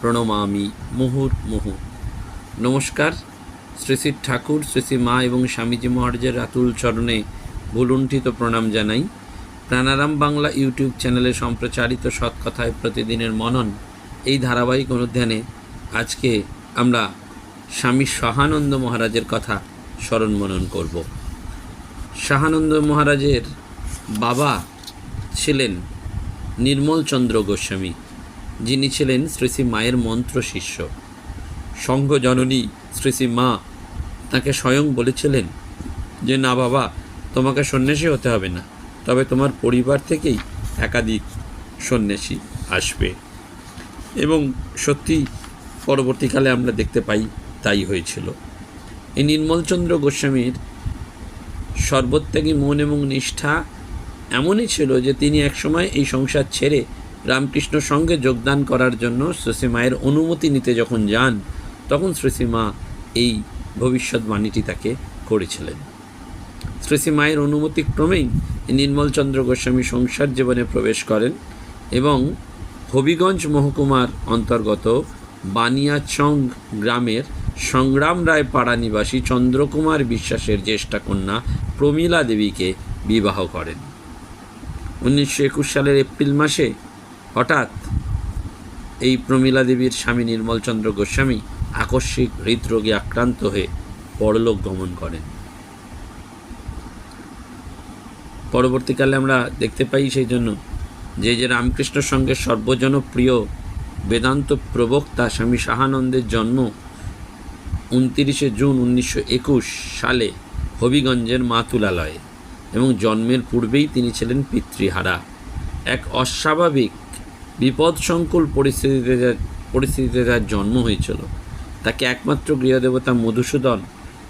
প্রণমামি মুহুর মুহু। নমস্কার। শ্রী শ্রী ঠাকুর, শ্রী শ্রী মা এবং স্বামীজি মহারাজের আতুল চরণে ভুলুণ্ঠিত প্রণাম জানাই। প্রাণারাম বাংলা ইউটিউব চ্যানেলে সম্প্রচারিত সৎকথায় প্রতিদিনের মনন এই ধারাবাহিক অনুধ্যানে আজকে আমরা স্বামী সহানন্দ মহারাজের কথা স্মরণ মনন করব। শাহানন্দ মহারাজের বাবা ছিলেন নির্মলচন্দ্র গোস্বামী। যিনি ছিলেন শ্রী শ্রী মায়ের মন্ত্র শিষ্য। সংঘ জননী শ্রী শ্রী মা তাকে স্বয়ং বলেছিলেন যে, না বাবা, তোমাকে সন্ন্যাসী হতে হবে না, তবে তোমার পরিবার থেকেই একাধিক সন্ন্যাসী আসবে। এবং সত্যি পরবর্তীকালে আমরা দেখতে পাই তাই হয়েছিল। এই নির্মলচন্দ্র গোস্বামীর সর্বত্যাগী মন এবং নিষ্ঠা এমনই ছিল যে, তিনি একসময় এই সংসার ছেড়ে রামকৃষ্ণ সঙ্গে যোগদান করার জন্য শ্রী মায়ের অনুমতি নিতে যখন যান, তখন শ্রী মা এই ভবিষ্যৎবাণীটি তাকে করেছিলেন। শ্রী মায়ের অনুমতি ক্রমেই নির্মলচন্দ্র গোস্বামী সংসার জীবনে প্রবেশ করেন এবং হবিগঞ্জ মহকুমার অন্তর্গত বানিয়াচং গ্রামের সংগ্রাম রায় পাড়া নিবাসী চন্দ্রকুমার বিশ্বাসের জ্যেষ্ঠা কন্যা প্রমীলা দেবীকে বিবাহ করেন। উনিশশো একুশ সালের এপ্রিল মাসে হঠাৎ এই প্রমীলা দেবীর স্বামী নির্মলচন্দ্র গোস্বামী আকস্মিক হৃদরোগে আক্রান্ত হয়ে পরলোক গমন করেন। পরবর্তীকালে আমরা দেখতে পাই সেই জন্য যে যে রামকৃষ্ণ সঙ্গে সর্বজনপ্রিয় বেদান্ত প্রবক্তা স্বামী শাহানন্দের জন্ম উনতিরিশে জুন উনিশশো একুশ সালে হবিগঞ্জের মাতুলালয়ে এবং জন্মের পূর্বেই তিনি ছিলেন পিতৃহারা। এক অস্বাভাবিক বিপদসংকুল পরিস্থিতিতে যা- পরিস্থিতিতে তার জন্ম হয়েছিল, তাকে একমাত্র গৃহদেবতা মধুসূদন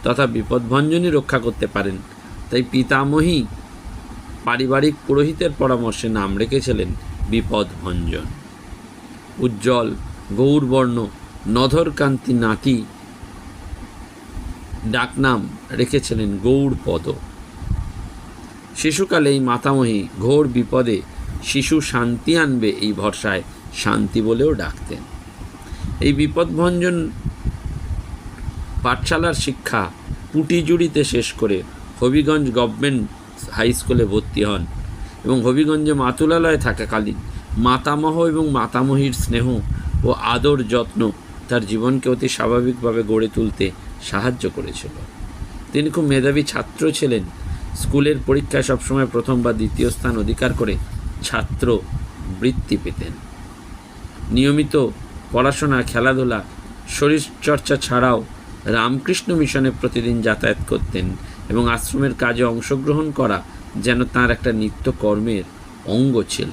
তথা বিপদভঞ্জনই রক্ষা করতে পারেন। তাই পিতামহী পারিবারিক পুরোহিতের পরামর্শে নাম রেখেছিলেন বিপদভঞ্জন। উজ্জ্বল, গৌরবর্ণ, নধরকান্তি নাতি ডাকনাম রেখেছিলেন গৌড়পদ শিশুকালে এই মাতামহী ঘোর বিপদে শিশু শান্তি আনবে এই ভরসায় শান্তি বলেও ডাকতেন। এই বিপদভঞ্জন পাঠশালার শিক্ষা পুটিজুড়িতে শেষ করে হবিগঞ্জ গভর্নমেন্ট হাই স্কুলে ভর্তি হন এবং হবিগঞ্জে মাতুলালয়ে থাকাকালীন মাতামহ এবং মাতামহীর স্নেহ ও আদর যত্ন তার জীবনকে অতি স্বাভাবিকভাবে গড়ে তুলতে সাহায্য করেছিল। তিনি খুব মেধাবী ছাত্র ছিলেন। স্কুলের পরীক্ষায় সবসময় প্রথম বা দ্বিতীয় স্থান অধিকার করে ছাত্র বৃত্তি পেতেন। নিয়মিত পড়াশোনা, খেলাধুলা, শরীরচর্চা ছাড়াও রামকৃষ্ণ মিশনে প্রতিদিন যাতায়াত করতেন এবং আশ্রমের কাজে অংশগ্রহণ করা যেন তার একটা নিত্য কর্মের অঙ্গ ছিল।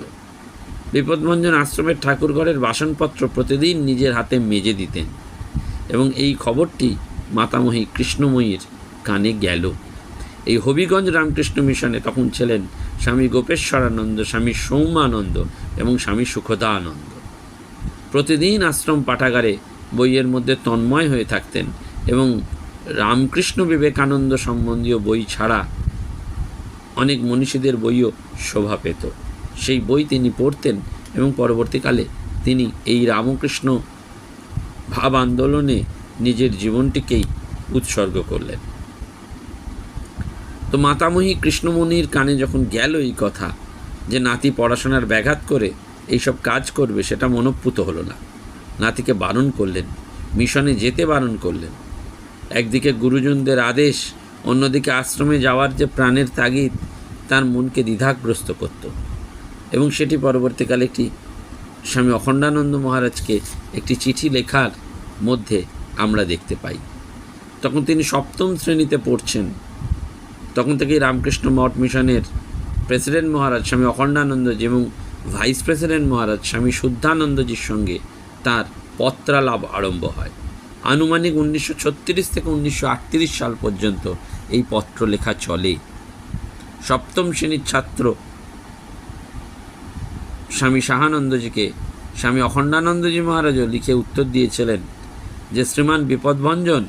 বিপদভঞ্জন আশ্রমের ঠাকুরঘরের বাসনপত্র প্রতিদিন নিজের হাতে মেজে দিতেন এবং এই খবরটি মাতামহী কৃষ্ণময়ীর কানে গেল। এই হবিগঞ্জ রামকৃষ্ণ মিশনে তখন ছিলেন স্বামী গোপেশ্বরানন্দ, স্বামী সৌমানন্দ এবং স্বামী সুখদানন্দ। প্রতিদিন আশ্রম পাঠাগারে বইয়ের মধ্যে তন্ময় হয়ে থাকতেন এবং রামকৃষ্ণ বিবেকানন্দ সম্বন্ধীয় বই ছাড়া অনেক মনীষীদের বইও শোভা পেত। সেই বই তিনি পড়তেন এবং পরবর্তীকালে তিনি এই রামকৃষ্ণ ভাব আন্দোলনে নিজের জীবনটিকেই উৎসর্গ করলেন। তো মাতামহী কৃষ্ণমণির কানে যখন গেল এই কথা, যে নাতি পড়াশোনার ব্যাঘাত করে এইসব কাজ করবে, সেটা মনপ্পুত হলো না। নাতিকে বারণ করলেন, মিশনে যেতে বারণ করলেন। একদিকে গুরুজনদের আদেশ, অন্যদিকে আশ্রমে যাওয়ার যে প্রাণের তাগিদ, তার মনকে দ্বিধাগ্রস্ত করত। এবং সেটি পরবর্তীকালে একটি স্বামী অখণ্ডানন্দ মহারাজকে একটি চিঠি লেখার মধ্যে আমরা দেখতে পাই। তখন তিনি সপ্তম শ্রেণীতে পড়ছেন। তখন থেকেই রামকৃষ্ণ মঠ মিশনের প্রেসিডেন্ট মহারাজ স্বামী অখণ্ডানন্দজি এবং ভাইস প্রেসিডেন্ট মহারাজ স্বামী শুদ্ধানন্দজির সঙ্গে তার পত্রালাভ আরম্ভ হয়। আনুমানিক উনিশশো ছত্রিশ থেকে উনিশশো আটত্রিশ সাল পর্যন্ত এই পত্র লেখা চলে। সপ্তম শ্রেণির ছাত্র স্বামী শাহানন্দজিকে স্বামী অখণ্ডানন্দজি মহারাজও লিখে উত্তর দিয়েছিলেন যে, শ্রীমান বিপদভঞ্জন,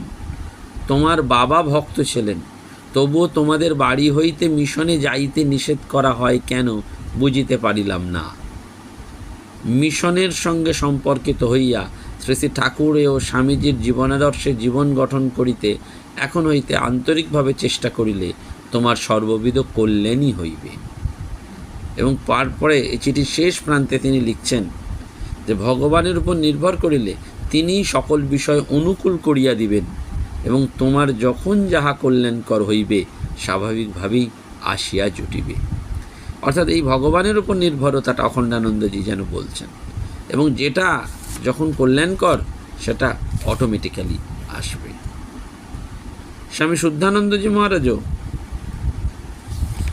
তোমার বাবা ভক্ত ছিলেন। তবুও তোমাদের বাড়ি হইতে মিশনে যাইতে নিষেধ করা হয় কেন বুঝিতে পারিলাম না। মিশনের সঙ্গে সম্পর্কিত হইয়া শ্রী শ্রী ঠাকুর ও স্বামীজির জীবনাদর্শে জীবন গঠন করিতে এখন হইতে আন্তরিকভাবে চেষ্টা করিলে তোমার সর্ববিধ কল্যাণই হইবে। এবং তারপরে এই চিঠির শেষ প্রান্তে তিনি লিখছেন যে, ভগবানের উপর নির্ভর করিলে তিনিই সকল বিষয় অনুকূল করিয়া দিবেন। এবং তোমার যখন যাহা কল্যাণকর হইবে, স্বাভাবিকভাবেই আসিয়া জুটিবে। অর্থাৎ এই ভগবানের উপর নির্ভরতাটা অখণ্ডানন্দজি যেন বলছেন। এবং যেটা যখন কল্যাণকর, সেটা অটোমেটিক্যালি আসবে। স্বামী শুদ্ধানন্দজি মহারাজও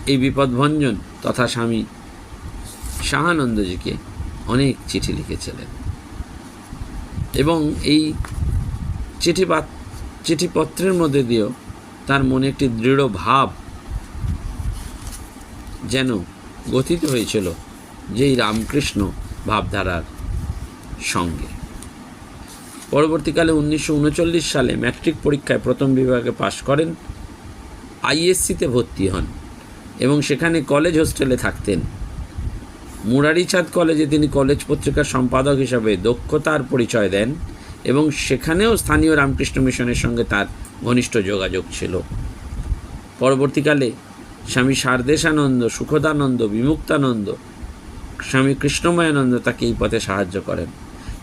এই বিপদভঞ্জন তথা স্বামী শাহানন্দজিকে অনেক চিঠি লিখেছিলেন। এবং এই চিঠি চিঠিপত্রের মধ্যে দিয়েও তার মনে একটি দৃঢ় ভাব যেন গঠিত হয়েছিল যেই রামকৃষ্ণ ভাবধারার সঙ্গে। পরবর্তীকালে উনিশশো উনচল্লিশ সালে ম্যাট্রিক পরীক্ষায় প্রথম বিভাগে পাশ করেন, আইএসসিতে ভর্তি হন এবং সেখানে কলেজ হোস্টেলে থাকতেন। মুরারিচাঁদ কলেজে তিনি কলেজ পত্রিকার সম্পাদক হিসাবে দক্ষতার পরিচয় দেন। এবং সেখানেও স্থানীয় রামকৃষ্ণ মিশনের সঙ্গে তার ঘনিষ্ঠ যোগাযোগ ছিল। পরবর্তীকালে স্বামী সারদেশানন্দ, সুখদানন্দ, বিমুক্তানন্দ, স্বামী কৃষ্ণময়ানন্দ তাকে এই পথে সাহায্য করেন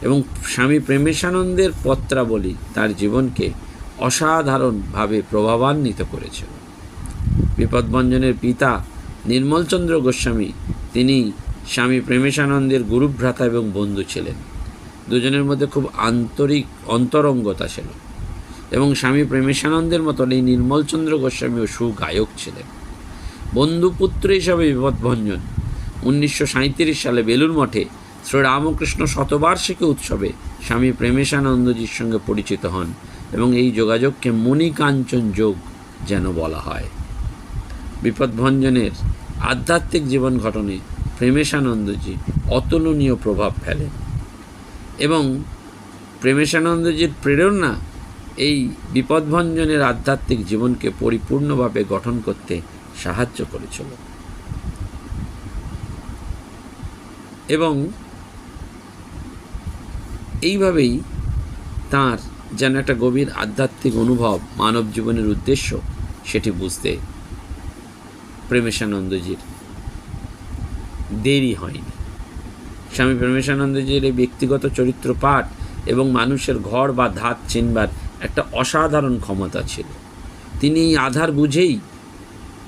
এবং স্বামী প্রেমেশানন্দের পত্রাবলী তার জীবনকে অসাধারণভাবে প্রভাবান্বিত করেছিল। বিপদভঞ্জনের পিতা নির্মলচন্দ্র গোস্বামী, তিনি স্বামী প্রেমেশানন্দের গুরুভ্রাতা এবং বন্ধু ছিলেন। দুজনের মধ্যে খুব আন্তরিক অন্তরঙ্গতা ছিল। এবং স্বামী প্রেমেশানন্দের মতন এই নির্মলচন্দ্র গোস্বামীও সুগায়ক ছিলেন। বন্ধুপুত্র হিসাবে বিপদভঞ্জন উনিশশো সাঁইত্রিশ সালে বেলুর মঠে শ্রীরামকৃষ্ণ শতবার্ষিকী উৎসবে স্বামী প্রেমেশানন্দজির সঙ্গে পরিচিত হন এবং এই যোগাযোগকে মণিকাঞ্চন যোগ যেন বলা হয়। বিপদভঞ্জনের আধ্যাত্মিক জীবন ঘটনে প্রেমেশানন্দজি অতুলনীয় প্রভাব ফেলেন। এবং প্রেমেশানন্দজির প্রেরণা এই বিপদভঞ্জনের আধ্যাত্মিক জীবনকে পরিপূর্ণভাবে গঠন করতে সাহায্য করেছিল। এবং এইভাবেই তার যেন একটা গভীর আধ্যাত্মিক অনুভব মানব জীবনের উদ্দেশ্য, সেটি বুঝতে প্রেমেশানন্দজির দেরি হয়নি। স্বামী প্রেমেশানন্দজির এই ব্যক্তিগত চরিত্র পাঠ এবং মানুষের ঘর বা ধাত চিনবার একটা অসাধারণ ক্ষমতা ছিল। তিনি এই আধার বুঝেই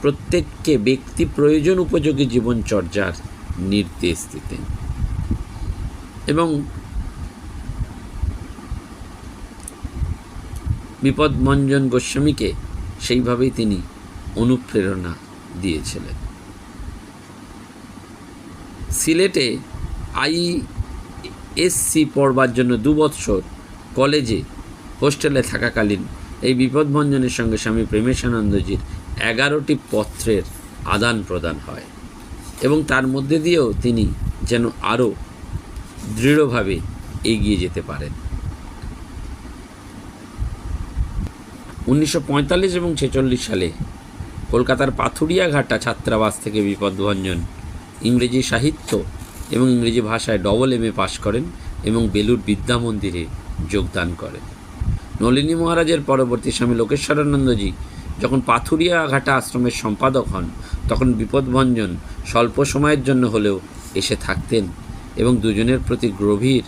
প্রত্যেককে ব্যক্তি প্রয়োজন উপযোগী জীবনচর্যার নির্দেশ দিতেন। এবং বিপদমঞ্জন গোস্বামীকে সেইভাবেই তিনি অনুপ্রেরণা দিয়েছিলেন। সিলেটে আইএসসি পড়বার জন্য দু বৎসর কলেজে, হোস্টেলে থাকাকালীন এই বিপদভঞ্জনের সঙ্গে স্বামী প্রেমেশানন্দজির এগারোটি পত্রের আদান প্রদান হয় এবং তার মধ্যে দিয়েও তিনি যেন আরও দৃঢ়ভাবে এগিয়ে যেতে পারেন। উনিশশো পঁয়তাল্লিশ এবং ছেচল্লিশ সালে কলকাতার পাথুরিয়াঘাটা ছাত্রাবাস থেকে বিপদভঞ্জন ইংরেজি সাহিত্য এবং ইংরেজি ভাষায় ডবল এম এ পাশ করেন এবং বেলুর বিদ্যা মন্দিরে যোগদান করেন। নলিনী মহারাজের পরবর্তী স্বামী লোকেশ্বরানন্দজি যখন পাথুরিয়া ঘাটা আশ্রমের সম্পাদক হন, তখন বিপদভঞ্জন স্বল্প সময়ের জন্য হলেও এসে থাকতেন এবং দুজনের প্রতি গভীর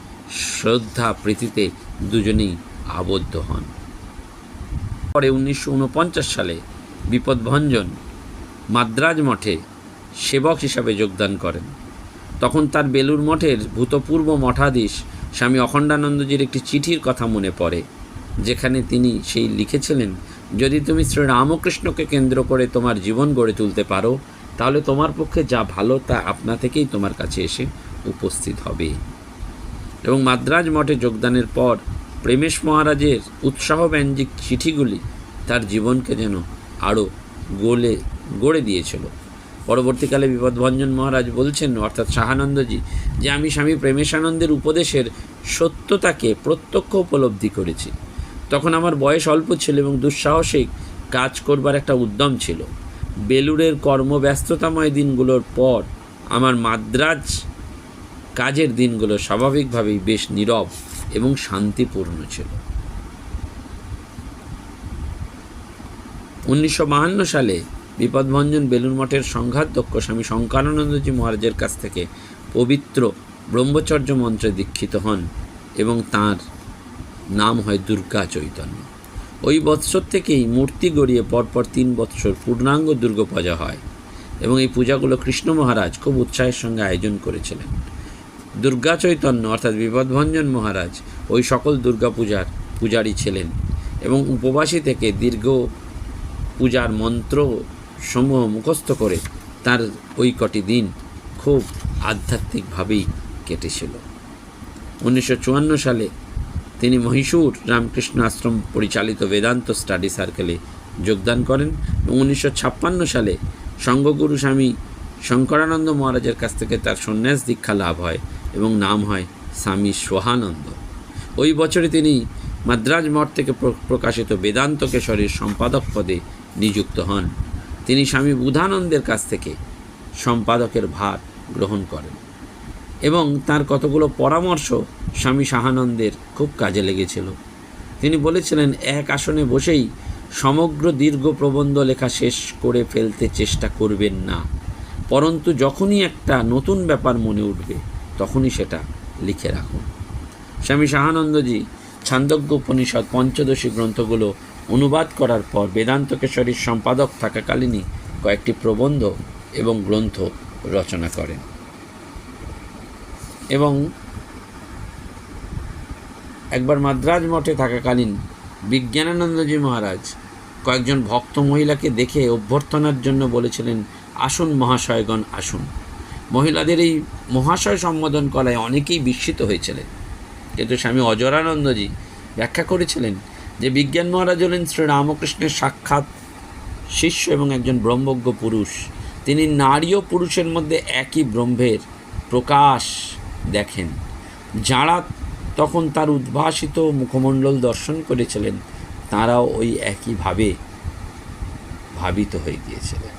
শ্রদ্ধা প্রীতিতে দুজনেই আবদ্ধ হন। পরে উনিশশো ঊনপঞ্চাশ সালে বিপদভঞ্জন মাদ্রাজ মঠে সেবক হিসাবে যোগদান করেন। তখন তার বেলুর মঠের ভূতপূর্ব মঠাধীশ স্বামী অখণ্ডানন্দজির একটি চিঠির কথা মনে পড়ে, যেখানে তিনি সেই লিখেছিলেন, যদি তুমি শ্রী রামকৃষ্ণকে কেন্দ্র করে তোমার জীবন গড়ে তুলতে পারো, তাহলে তোমার পক্ষে যা ভালো তা আপনা থেকেই তোমার কাছে এসে উপস্থিত হবে এবং মাদ্রাজ মঠে যোগদানের পর প্রেমেশ মহারাজের উৎসাহব্যঞ্জক চিঠিগুলি তার জীবনকে যেন আরও গোলে, গড়ে দিয়েছিল। পরবর্তীকালে বিপদভঞ্জন মহারাজ বলছেন, অর্থাৎ শাহানন্দজি, যে আমি স্বামী প্রেমেশানন্দের উপদেশের সত্যতাকে প্রত্যক্ষ উপলব্ধি করেছি। তখন আমার বয়স অল্প ছিল এবং দুঃসাহসিক কাজ করবার একটা উদ্যম ছিল। বেলুড়ের কর্মব্যস্ততাময় দিনগুলোর পর আমার মাদ্রাজ কাজের দিনগুলো স্বাভাবিকভাবেই বেশ নীরব এবং শান্তিপূর্ণ ছিল। উনিশশো সালে বিপদভঞ্জন বেলুন মঠের সংঘাতদক্ষ স্বামী শঙ্করানন্দজি মহারাজের কাছ থেকে পবিত্র ব্রহ্মচর্য মন্ত্রে দীক্ষিত হন এবং তার নাম হয় দুর্গা চৈতন্য। ওই বৎসর থেকেই মূর্তি গড়িয়ে পরপর তিন বৎসর পূর্ণাঙ্গ দুর্গা হয় এবং এই পূজাগুলো কৃষ্ণ মহারাজ খুব উৎসাহের সঙ্গে আয়োজন করেছিলেন। দুর্গা চৈতন্য অর্থাৎ বিপদভঞ্জন মহারাজ ওই সকল দুর্গা পূজার পূজারী ছিলেন এবং উপবাসী থেকে দীর্ঘ পূজার মন্ত্র সমূহ মুখস্থ করে তার ওই কটি দিন খুব আধ্যাত্মিকভাবেই কেটেছিল। উনিশশো চুয়ান্ন সালে তিনি মহীশূর রামকৃষ্ণ আশ্রম পরিচালিত বেদান্ত স্টাডি সার্কেলে যোগদান করেন এবং উনিশশো ছাপ্পান্ন সালে সঙ্গগুরু স্বামী শঙ্করানন্দ মহারাজের কাছ থেকে তার সন্ন্যাস দীক্ষা লাভ হয় এবং নাম হয় স্বামী সোহানন্দ। ওই বছরে তিনি মাদ্রাজ মঠ থেকে প্র- প্রকাশিত বেদান্ত কেশরীর সম্পাদক পদে নিযুক্ত হন। তিনি স্বামী বুধানন্দের কাছ থেকে সম্পাদকের ভার গ্রহণ করেন। এবং তার কতগুলো পরামর্শ স্বামী সাহানন্দের খুব কাজে লেগেছিল। তিনি বলেছিলেন, এক আসনে বসেই সমগ্র দীর্ঘ প্রবন্ধ লেখা শেষ করে ফেলতে চেষ্টা করবেন না। পরন্তু যখনই একটা নতুন ব্যাপার মনে উঠবে, তখনই সেটা লিখে রাখুন। স্বামী সাহানন্দজি ছান্দজ্ঞ উপনিষদ পঞ্চদশী গ্রন্থগুলো অনুবাদ করার পর বেদান্ত কেশরীর সম্পাদক থাকাকালীনই কয়েকটি প্রবন্ধ এবং গ্রন্থ রচনা করেন। এবং একবার মাদ্রাজ মঠে থাকাকালীন বিজ্ঞানানন্দজি মহারাজ কয়েকজন ভক্ত মহিলাকে দেখে অভ্যর্থনার জন্য বলেছিলেন, আসুন মহাশয়গণ, আসুন। মহিলাদের এই মহাশয় সম্বোধন করায় অনেকেই বিস্মিত হয়েছিলেন। কিন্তু স্বামী অজরানন্দজি ব্যাখ্যা করেছিলেন যে বিজ্ঞান মহারাজ হলেন শ্রী রামকৃষ্ণের সাক্ষাৎ শিষ্য এবং একজন ব্রহ্মজ্ঞ পুরুষ। তিনি নারী ও পুরুষের মধ্যে একই ব্রহ্মের প্রকাশ দেখেন। যাঁরা তখন তার উদ্ভাসিত মুখমণ্ডল দর্শন করেছিলেন, তাঁরাও ওই একইভাবে ভাবিত হয়ে গিয়েছিলেন।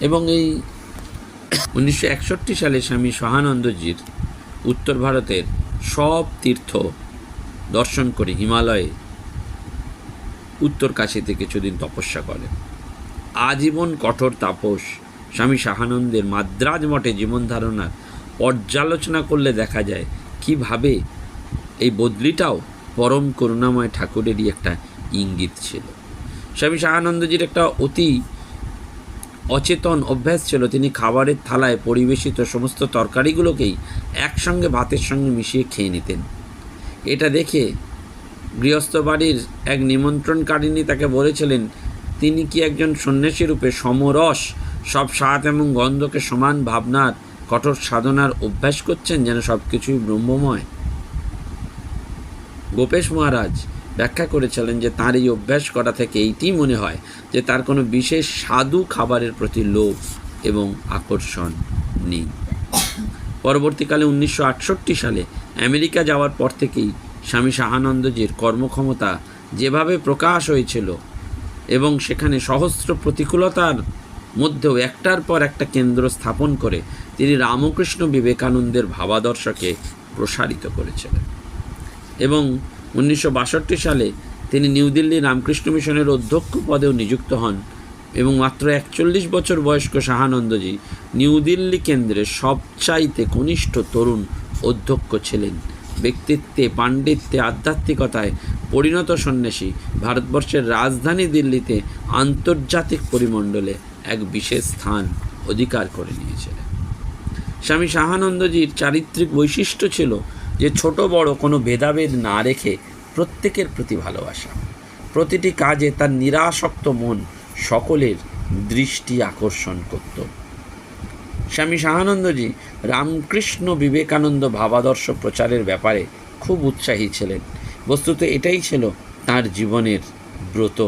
এবং এই উনিশশো একষট্টি সালে স্বামী সহানন্দজির উত্তর ভারতের সব তীর্থ দর্শন করে হিমালয়ে উত্তর কাশীতে কিছুদিন তপস্যা করেন। আজীবন কঠোর তাপস, স্বামী সাহানন্দের মাদ্রাজ মঠে জীবন ধারণার পর্যালোচনা করলে দেখা যায়, কীভাবে এই বদলিটাও পরম করুণাময় ঠাকুরেরই একটা ইঙ্গিত ছিল। স্বামী সাহানন্দজির একটা অতি অচেতন অভ্যাস ছিল। তিনি খাবারের থালায় পরিবেশিত সমস্ত তরকারিগুলোকেই একসঙ্গে ভাতের সঙ্গে মিশিয়ে খেয়ে নিতেন। এটা দেখে গৃহস্থ বাড়ির এক নিমন্ত্রণকারিণী তাকে বলেছিলেন, তিনি কি একজন সন্ন্যাসী রূপে সমরস? সব স্বাদ এবং গন্ধকে সমান ভাবনার, কঠোর সাধনার অভ্যাস করছেন যেন সব কিছুই ব্রহ্মময়? গোপেশ মহারাজ ব্যাখ্যা করেছিলেন যে তার এই অভ্যাস করা থেকে এইটি মনে হয় যে তার কোনো বিশেষ স্বাদু খাবারের প্রতি লোভ এবং আকর্ষণ নেই। পরবর্তীকালে উনিশশো আটষট্টি সালে আমেরিকা যাওয়ার পর থেকেই স্বামী সাহানন্দজির কর্মক্ষমতা যেভাবে প্রকাশ হয়েছিল এবং সেখানে সহস্র প্রতিকূলতার মধ্যেও একটার পর একটা কেন্দ্র স্থাপন করে তিনি রামকৃষ্ণ বিবেকানন্দের ভাবাদর্শকে প্রসারিত করেছিলেন। এবং উনিশশো বাষট্টি সালে তিনি নিউ দিল্লি রামকৃষ্ণ মিশনের অধ্যক্ষ পদেও নিযুক্ত হন এবং মাত্র একচল্লিশ বছর বয়স্ক সাহানন্দজি নিউ দিল্লি কেন্দ্রের সবচাইতে কনিষ্ঠ তরুণ অধ্যক্ষ ছিলেন। ব্যক্তিত্বে, পাণ্ডিত্যে, আধ্যাত্মিকতায় পরিণত সন্ন্যাসী ভারতবর্ষের রাজধানী দিল্লিতে আন্তর্জাতিক পরিমণ্ডলে এক বিশেষ স্থান অধিকার করে নিয়েছিলেন। স্বামী সাহানন্দজির চারিত্রিক বৈশিষ্ট্য ছিল যে ছোট বড় কোনো ভেদাভেদ না রেখে প্রত্যেকের প্রতি ভালোবাসা। প্রতিটি কাজে তার নিরাসক্ত মন সকলের দৃষ্টি আকর্ষণ করত। স্বামী শাহানন্দজি রামকৃষ্ণ বিবেকানন্দ ভাবাদর্শ প্রচারের ব্যাপারে খুব উৎসাহী ছিলেন। বস্তুত এটাই ছিল তার জীবনের ব্রত।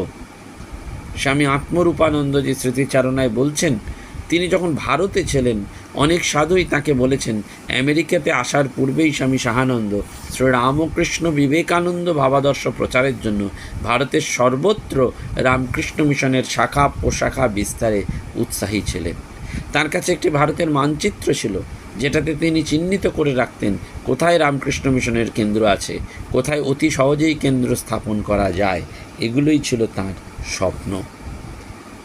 স্বামী আত্মরূপানন্দজি স্মৃতিচারণায় বলছেন, তিনি যখন ভারতে ছিলেন অনেক সাধুই তাকে বলেছেন, আমেরিকাতে আসার পূর্বেই স্বামী শাহানন্দ শ্রী রামকৃষ্ণ বিবেকানন্দ ভাবাদর্শ প্রচারের জন্য ভারতের সর্বত্র রামকৃষ্ণ মিশনের শাখা প্রশাখা বিস্তারে উৎসাহী ছিলেন। তার কাছে একটি ভারতের মানচিত্র ছিল, যেটাতে তিনি চিহ্নিত করে রাখতেন কোথায় রামকৃষ্ণ মিশনের কেন্দ্র আছে, কোথায় অতি সহজেই কেন্দ্র স্থাপন করা যায়, এগুলোই ছিল তার স্বপ্ন।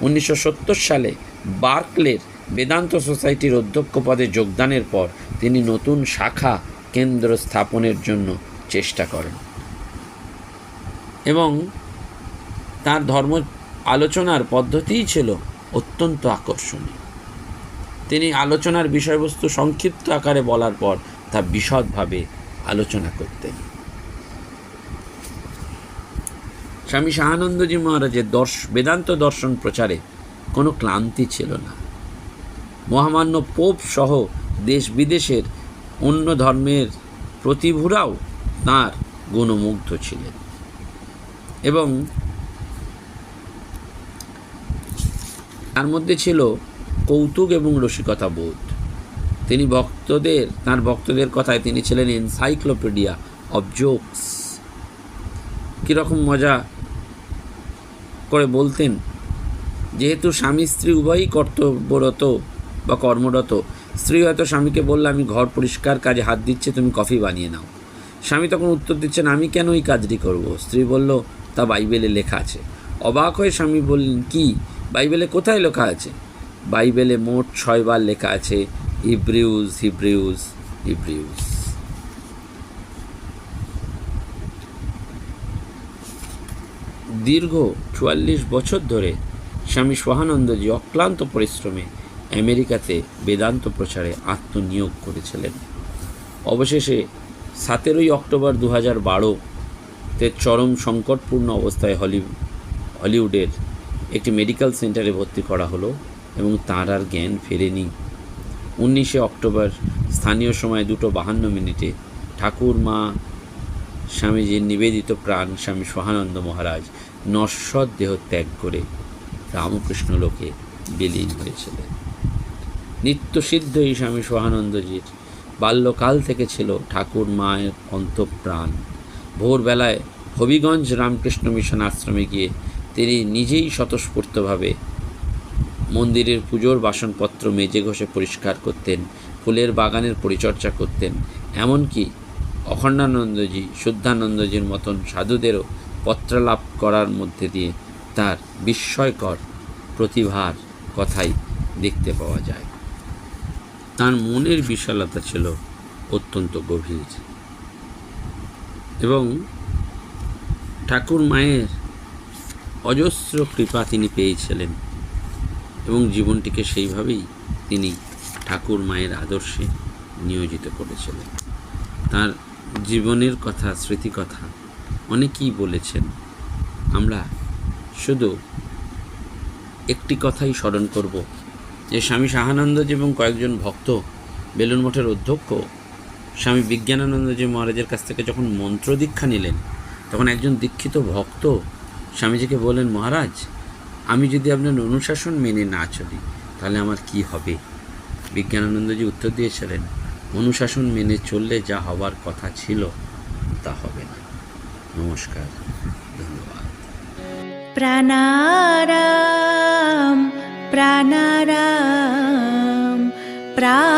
উনিশশো সত্তর সালে বার্কলের বেদান্ত সোসাইটির অধ্যক্ষ পদে যোগদানের পর তিনি নতুন শাখা কেন্দ্র স্থাপনের জন্য চেষ্টা করেন এবং তার ধর্ম আলোচনার পদ্ধতিই ছিল অত্যন্ত আকর্ষণীয়। তিনি আলোচনার বিষয়বস্তু সংক্ষিপ্ত আকারে বলার পর তা বিশদভাবে আলোচনা করতেন। স্বামী শাহানন্দজি মহারাজের দর্শ, বেদান্ত দর্শন প্রচারে কোনো ক্লান্তি ছিল না। মহামান্য পোপ সহ দেশ বিদেশের অন্য ধর্মের প্রতিভূরাও তাঁর গুণমুগ্ধ ছিলেন। এবং তার মধ্যে ছিল কৌতুক এবং রসিকতা বোধ। তিনি ভক্তদের, তার ভক্তদের কথায় তিনি ছিলেন এনসাইক্লোপিডিয়া অব জোকস। কীরকম মজা করে বলতেন, যেহেতু স্বামী স্ত্রী উভয়ই কর্তব্যরত বা কর্মরত, স্ত্রী হয়তো স্বামীকে বললে, আমি ঘর পরিষ্কার কাজে হাত দিচ্ছে, তুমি কফি বানিয়ে নাও। স্বামী তখন উত্তর দিচ্ছেন, আমি কেন এই কাজটি করব? স্ত্রী বলল, তা বাইবেলে লেখা আছে। অবাক হয়ে স্বামী বললেন, কি? বাইবেলে কোথায় লেখা আছে? বাইবেলে মোট ছয়বার লেখা আছে হিব্রিউজ হিব্রিউজ হিব্রিউজ দীর্ঘ চুয়াল্লিশ বছর ধরে স্বামী সোহানন্দজি অক্লান্ত পরিশ্রমে আমেরিকাতে বেদান্ত প্রচারে আত্মনিয়োগ করেছিলেন। অবশেষে সতেরোই অক্টোবর দু হাজার বারোতে চরম সংকটপূর্ণ অবস্থায় হলি হলিউডের একটি মেডিকেল সেন্টারে ভর্তি করা হলো এবং তাঁর আর জ্ঞান ফেরেনি। উনিশে অক্টোবর স্থানীয় সময় দুটো বাহান্ন মিনিটে ঠাকুর মা স্বামীজির নিবেদিত প্রাণ স্বামী সোহানন্দ মহারাজ নশ্বর দেহ ত্যাগ করে রামকৃষ্ণ লোকে বিলীন হয়েছিলেন। নিত্যসিদ্ধ এই স্বামী সোহানন্দজির বাল্যকাল থেকে ছিল ঠাকুর মায়ের অন্তঃপ্রাণ। ভোরবেলায় হবিগঞ্জ রামকৃষ্ণ মিশন আশ্রমে গিয়ে তিনি নিজেই স্বতঃস্ফূর্তভাবে মন্দিরের পুজোর বাসনপত্র মেজে ঘষে পরিষ্কার করতেন, ফুলের বাগানের পরিচর্যা করতেন, এমনকি অখণ্ডানন্দজি, শুদ্ধানন্দজির মতন সাধুদেরও পত্রালাপ করার মধ্যে দিয়ে তার বিস্ময়কর প্রতিভার কথাই দেখতে পাওয়া যায়। তার মনের বিশালতা ছিল অত্যন্ত গভীর। এবং ঠাকুর মায়ের অজস্র কৃপা তিনি পেয়েছিলেন এবং জীবনটিকে সেইভাবেই তিনি ঠাকুর মায়ের আদর্শে নিয়োজিত করেছিলেন। তার জীবনের কথা, স্মৃতি কথা অনেকেই বলেছেন, আমরা শুধু একটি কথাই স্মরণ করব যে স্বামী শাহানন্দজি এবং কয়েকজন ভক্ত বেলুন মঠের অধ্যক্ষ, স্বামী বিজ্ঞানানন্দজি মহারাজের কাছ থেকে যখন মন্ত্র দীক্ষা নিলেন, তখন একজন দীক্ষিত ভক্ত স্বামীজিকে বলেন মহারাজ, আমি যদি আপনার অনুশাসন মেনে না চলি, তাহলে আমার কি হবে? বিজ্ঞানানন্দজি উত্তর দিয়েছিলেন, অনুশাসন মেনে চললে যা হবার কথা ছিল, তা হবে না। নমস্কার, ধন্যবাদ। প্রাণারাম। প্রাণারাম প্রা